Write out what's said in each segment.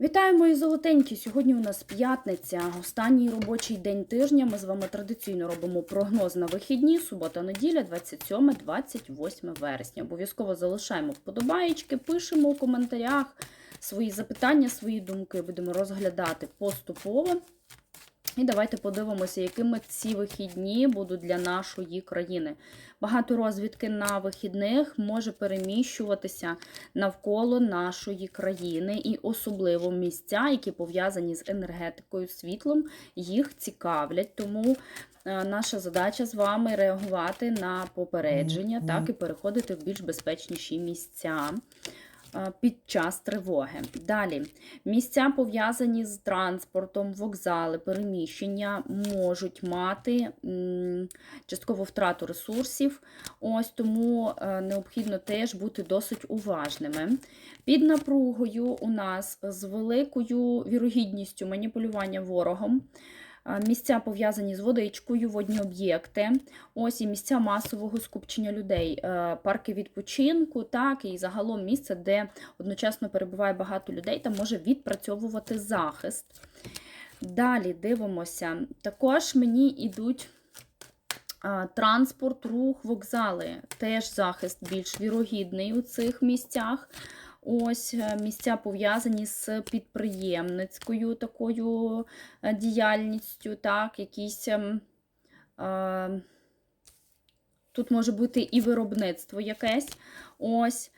Вітаю, мої золотенькі! Сьогодні у нас п'ятниця, останній робочий день тижня. Ми з вами традиційно робимо прогноз на вихідні, субота-неділя, 27-28 вересня. Обов'язково залишаємо вподобаєчки, пишемо у коментарях свої запитання, свої думки. Будемо розглядати поступово. І давайте подивимося, якими ці вихідні будуть для нашої країни. Багато розвідки на вихідних може переміщуватися навколо нашої країни, і особливо місця, які пов'язані з енергетикою, світлом, їх цікавлять. Тому е, наша задача з вами реагувати на попередження, так і переходити в більш безпечніші місця під час тривоги. Далі місця пов'язані з транспортом, вокзали, переміщення можуть мати м, частково втрату ресурсів. Ось тому е, необхідно теж бути досить уважними. Під напругою у нас з великою вірогідністю маніпулювання ворогом. Місця пов'язані з водичкою, водні об'єкти, ось і місця масового скупчення людей, е, парки відпочинку, так, і загалом місце, де одночасно перебуває багато людей, там може відпрацьовувати захист. Далі дивимося. Також мені йдуть транспорт, рух, вокзали. Теж захист більш вірогідний у цих місцях. Ось е, місця пов'язані з підприємницькою такою е, діяльністю, так, якісь. ем, е, Тут може бути і виробництво якесь. Ось.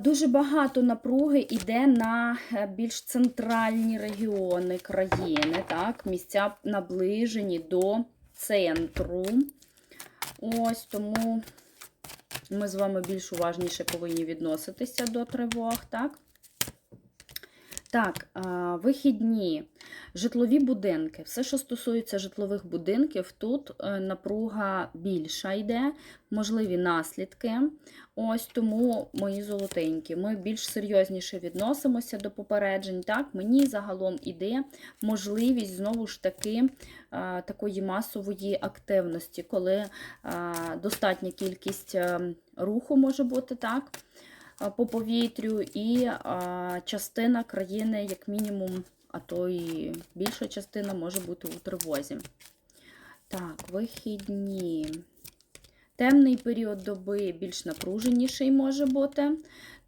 Дуже багато напруги йде на е, більш центральні регіони країни, так, місця наближені до центру. Ось тому ми з вами більш уважніше повинні відноситися до тривог, так? Так, вихідні, житлові будинки. Все, що стосується житлових будинків, тут е, напруга більша йде, можливі наслідки. Ось тому, мої золотенькі, ми більш серйозніше відносимося до попереджень. Так, мені загалом іде можливість знову ж таки е, такої масової активності, коли е, достатня кількість е, руху може бути так по повітрю, і а, частина країни, як мінімум, а то і більша частина може бути у тривозі. Так, вихідні. Темний період доби більш напруженіший може бути.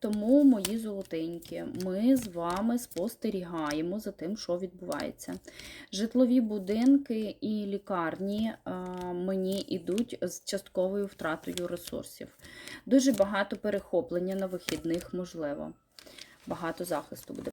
Тому, мої золотенькі, ми з вами спостерігаємо за тим, що відбувається. Житлові будинки і лікарні а, мені йдуть з частковою втратою ресурсів. Дуже багато перехоплення на вихідних можливо. Багато захисту буде.